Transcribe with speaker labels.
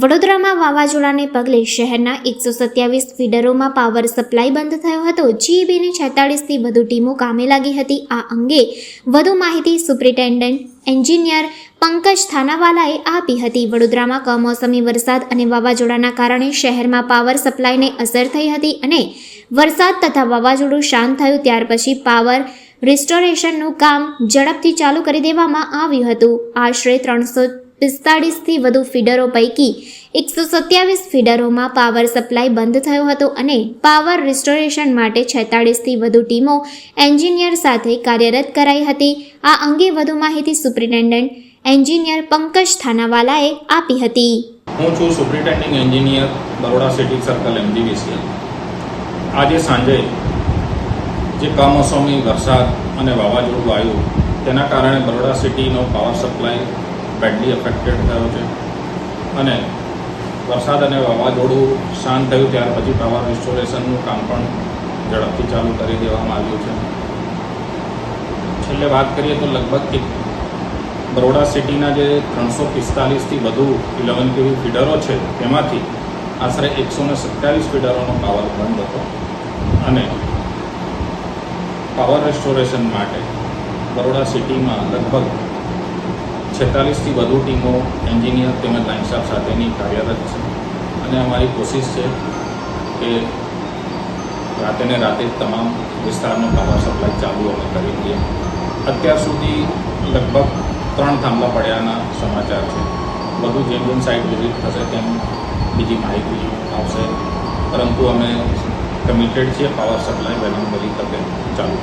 Speaker 1: વડોદરામાં વાવાઝોડાને પગલે શહેરના એકસો સત્યાવીસ ફીડરોમાં પાવર સપ્લાય બંધ થયો હતો. જીબીની છેતાળીસથી વધુ ટીમો કામે લાગી હતી. આ અંગે વધુ માહિતી સુપ્રિન્ટેન્ડન્ટ એન્જિનિયર પંકજ થાનાવાલાએ આપી હતી. વડોદરામાં કમોસમી વરસાદ અને વાવાઝોડાના કારણે શહેરમાં પાવર સપ્લાયને અસર થઈ હતી અને વરસાદ તથા વાવાઝોડું શાંત થયું. ત્યાર પછી પાવર રિસ્ટોરેશનનું કામ ઝડપથી ચાલુ કરી દેવામાં આવ્યું હતું. આશરે ત્રણસો પિસ્તાળીસથી વધુ ફીડરો પૈકી એકસો સત્યાવીસ ફીડરોમાં પાવર સપ્લાય બંધ થયો હતો અને પાવર રિસ્ટોરેશન માટે છેતાળીસથી વધુ ટીમો એન્જિનિયર સાથે કાર્યરત કરાઈ હતી. આ અંગે વધુ માહિતી સુપ્રિન્ટેન્ડન્ટ એન્જિનિયર પંકજ થાનાવાલાએ આપી હતી.
Speaker 2: હું છું superintending engineer Baroda city circle MGVCL આજે સાંજે જે કમોસમી વરસાદ અને વાવાઝોડું આવ્યું, તેના કારણે બરોડા સિટીનો પાવર સપ્લાય બેડલી અફેક્ટેડ થયો છે. અને વરસાદ અને વાવાઝોડું શાંત થયું ત્યાર પછી પાવર રિસ્ટોરેશનનું કામ પણ ઝડપથી ચાલુ કરી દેવામાં આવ્યું છે. છેલ્લે વાત કરીએ તો લગભગ કે બરોડા સિટીના જે ત્રણસો પિસ્તાલીસથી વધુ ઇલેવન કેવી ફીડરો છે, તેમાંથી આશરે એકસો ને સત્યાવીસ ફીડરોનો પાવર બંધ હતો. અને પાવર રેસ્ટોરેશન માટે બરોડા સિટીમાં લગભગ છેતાલીસથી વધુ ટીમો એન્જિનિયર તેમજ લાઇન સ્ટાફ સાથેની કાર્યરત છે. અને અમારી કોશિશ છે કે રાતે ને રાતે તમામ વિસ્તારનો પાવર સપ્લાય ચાલુ અમે કરી દઈએ. અત્યાર સુધી લગભગ ત્રણ થાંભલા પડ્યાના સમાચાર છે. વધુ જેમ જેમ સાઇટ વિઝિટ થશે તેમ બીજી માહિતી આવશે. પરંતુ અમે કમિટેડ છીએ પાવર સપ્લાય વહેલી વહેલી તકે ચાલુ